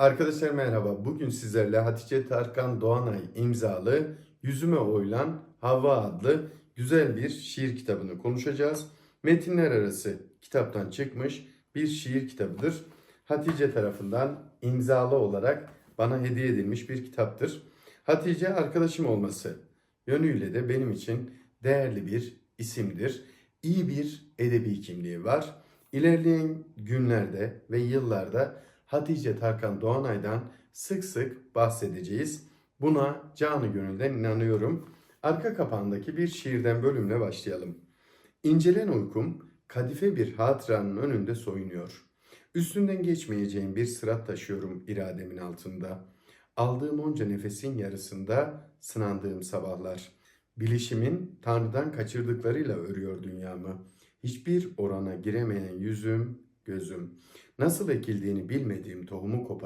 Arkadaşlar merhaba. Bugün sizlerle Hatice Tarkan Doğanay imzalı Yüzüme Oylan Hava adlı güzel bir şiir kitabını konuşacağız. Metinler arası kitaptan çıkmış bir şiir kitabıdır. Hatice tarafından imzalı olarak bana hediye edilmiş bir kitaptır. Hatice arkadaşım olması yönüyle de benim için değerli bir isimdir. İyi bir edebi kimliği var. İlerleyen günlerde ve yıllarda Hatice Tarkan Doğanay'dan sık sık bahsedeceğiz. Buna canı gönülden inanıyorum. Arka kapağındaki bir şiirden bölümle başlayalım. İncelen uykum kadife bir hatıranın önünde soyunuyor. Üstünden geçmeyeceğim bir sırat taşıyorum irademin altında. Aldığım onca nefesin yarısında sınandığım sabahlar. Bilişimin Tanrı'dan kaçırdıklarıyla örüyor dünyamı. Hiçbir orana giremeyen yüzüm, gözüm. Nasıl ekildiğini bilmediğim tohumu kopar.